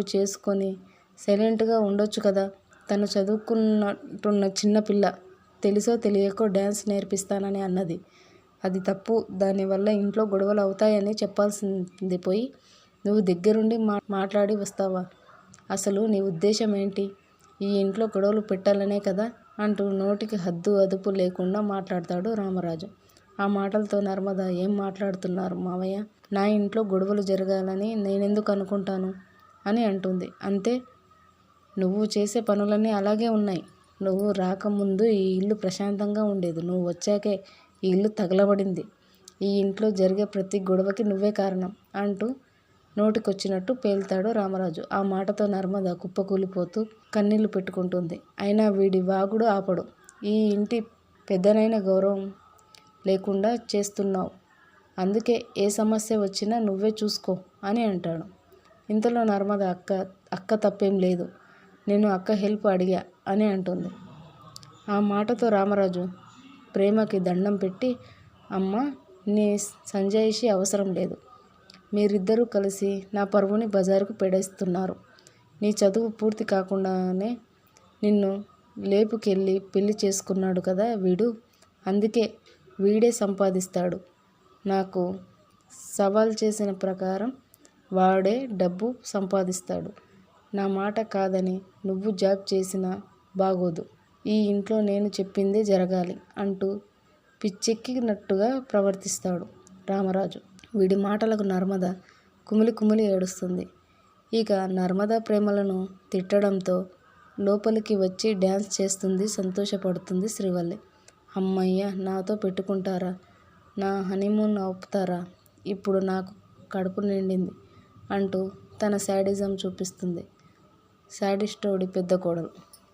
నువ్వు చేసుకొని సైలెంట్గా ఉండొచ్చు కదా. తను చదువుకున్నట్టున్న చిన్నపిల్ల తెలుసో తెలియకో డ్యాన్స్ నేర్పిస్తానని అన్నది. అది తప్పు. దానివల్ల ఇంట్లో గొడవలు అవుతాయని చెప్పాల్సింది పోయి నువ్వు దగ్గరుండి మా మాట్లాడి వస్తావా? అసలు నీ ఉద్దేశం ఏంటి? ఈ ఇంట్లో గొడవలు పెట్టాలనే కదా అంటూ నోటికి హద్దు అదుపు లేకుండా మాట్లాడతాడు రామరాజు. ఆ మాటలతో నర్మద ఏం మాట్లాడుతున్నారు మావయ్య? నా ఇంట్లో గొడవలు జరగాలని నేనెందుకు అనుకుంటాను? అని అంటుంది. అంతే నువ్వు చేసే పనులన్నీ అలాగే ఉన్నాయి. నువ్వు రాకముందు ఈ ఇల్లు ప్రశాంతంగా ఉండేది. నువ్వు వచ్చాకే ఈ ఇల్లు తగలబడింది. ఈ ఇంట్లో జరిగే ప్రతి గొడవకి నువ్వే కారణం అంటూ నోటికొచ్చినట్టు పేల్తాడు రామరాజు. ఆ మాటతో నర్మద కుప్పకూలిపోతూ కన్నీళ్ళు పెట్టుకుంటుంది. అయినా వీడి వాగుడు ఆపడు. ఈ ఇంటి పెద్దనైన గౌరవం లేకుండా చేస్తున్నావు. అందుకే ఏ సమస్య వచ్చినా నువ్వే చూసుకో అని అంటాడు. ఇంతలో నర్మద అక్క అక్క తప్పేం లేదు. నేను అక్క హెల్ప్ అడిగా అని అంటుంది. ఆ మాటతో రామరాజు ప్రేమకి దండం పెట్టి అమ్మ నీ సంజాయిషి అవసరం లేదు. మీరిద్దరూ కలిసి నా పరువుని బజారుకు పెడేస్తున్నారు. నీ చదువు పూర్తి కాకుండానే నిన్ను లేపుకెళ్ళి పెళ్ళి చేసుకున్నాడు కదా వీడు. అందుకే వీడే సంపాదిస్తాడు. నాకు సవాల్ చేసిన ప్రకారం వాడే డబ్బు సంపాదిస్తాడు. నా మాట కాదని నువ్వు జాబ్ చేసినా బాగోదు. ఈ ఇంట్లో నేను చెప్పిందే జరగాలి అంటూ పిచ్చెక్కినట్టుగా ప్రవర్తిస్తాడు రామరాజు. వీడి మాటలకు నర్మద కుమిలి కుమిలి ఏడుస్తుంది. ఇక నర్మద ప్రేమలను తిట్టడంతో లోపలికి వచ్చి డ్యాన్స్ చేస్తుంది సంతోషపడుతుంది శ్రీవల్లి. అమ్మయ్య నాతో పెట్టుకుంటారా? నా హనీమూన్ ఆపుతారా? ఇప్పుడు నాకు కడుపు నిండింది. అంటూ తన శాడిజం చూపిస్తుంది. శాడిస్టోడి పెద్ద కోడలు.